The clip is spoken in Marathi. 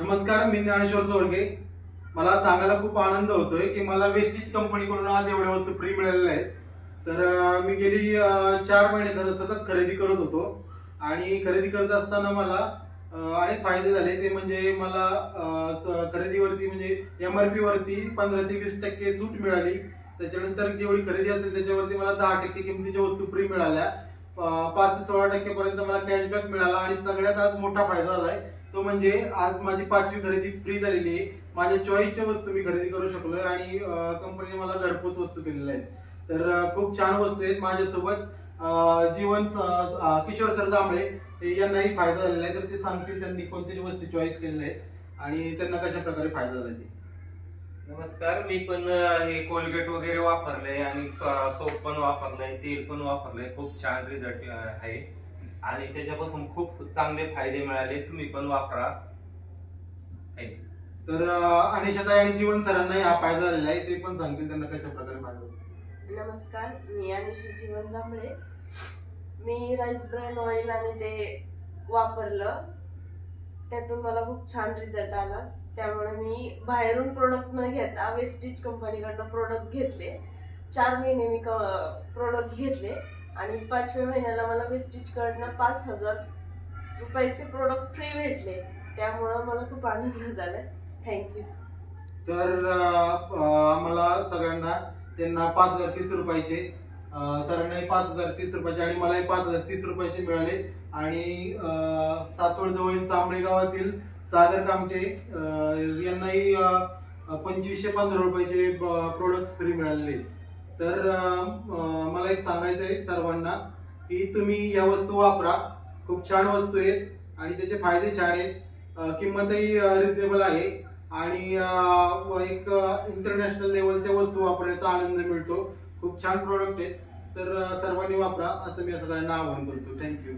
नमस्कार मी ज्ञानेश्वर चोरगे. मला सांगायला खूप आनंद होतोय की मला वेस्टीज कंपनीकडून आज एवढ्या वस्तू फ्री मिळालेल्या आहेत. तर मी गेली चार महिने खरं सतत खरेदी करत होतो. आणि खरेदी करत असताना मला अनेक फायदे झाले. ते म्हणजे मला स- खरेदीवरती म्हणजे एम आर पीवरती पंधरा ते वीस टक्के सूट मिळाली. त्याच्यानंतर जेवढी खरेदी असेल त्याच्यावरती मला दहा टक्के किमतीच्या वस्तू फ्री मिळाल्या. पाच ते सोळा टक्केपर्यंत मला कॅशबॅक मिळाला. आणि सगळ्यात आज मोठा फायदा झाला आहे तो म्हणजे आज माझी पाचवी खरेदी फ्री झालेली आहे. माझ्या चॉईसच्या वस्तू मी खरेदी करू शकलो आणि कंपनीने मला घरपोच वस्तू केलेल्या आहेत. तर खूप छान वस्तू आहेत माझ्यासोबत. जीवन किशोर सर जांभळे यांनाही फायदा झालेला आहे. तर ते सांगतील त्यांनी कोणत्याही वस्तू चॉईस केलेल्या आहेत आणि त्यांना कशा प्रकारे फायदा झाला ते. नमस्कार मी पण हे कोलगेट वगैरे वापरलंय आणि सोप पण वापरलंय तेल पण वापरलंय. खूप छान रिझल्ट आहे. आणि त्याच्यापासून खूप चांगले फायदे मिळाले. तुम्ही पण वापरा. थँक्यू तर अनिशाताई आणि जीवन सरांनाही हा फायदा झालेला आहे. ते पण सांगतील त्यांना कशा प्रकारे फायदा होतो नमस्कार. मी अनुषी जीवन जांभळे. मी राईस ब्रँड ऑइल आणि ते वापरलं. त्यातून मला खूप छान रिझल्ट आला. त्यामुळे मी बाहेरून प्रोडक्ट न घेता वेस्टीज कंपनीकडनं प्रोडक्ट घेतले. चार महिने मी प्रोडक्ट घेतले. आणि पाचव्या महिन्याला मला वेस्टिजकडनं पाच हजार रुपयाचे प्रोडक्ट फ्री भेटले. त्यामुळं मला खूप आनंद झाला. थँक्यू तर आम्हाला सगळ्यांना त्यांना पाच हजार तीस रुपयाचे सरांनाही पाच हजार तीस रुपयाचे आणि मलाही पाच हजार तीस रुपयाचे मिळाले. आणि अं, सासवड जवळील चांबळे गावातील सागर कामटे यांनाही पंचवीसशे पंधरा रुपयाचे प्रोडक्ट्स फ्री मिळालेले आहेत. तर मला एक सांगायचं आहे सर्वांना की तुम्ही या वस्तू वापरा. खूप छान वस्तू आहेत आणि त्याचे फायदे छान आहेत. किंमतही रिजनेबल आहे. आणि एक इंटरनॅशनल लेवलच्या वस्तू वापरण्याचा आनंद मिळतो. खूप छान प्रोडक्ट आहेत. तर सर्वांनी वापरा. असं मी सगळ्यांना आवाहन करतो. थँक्यू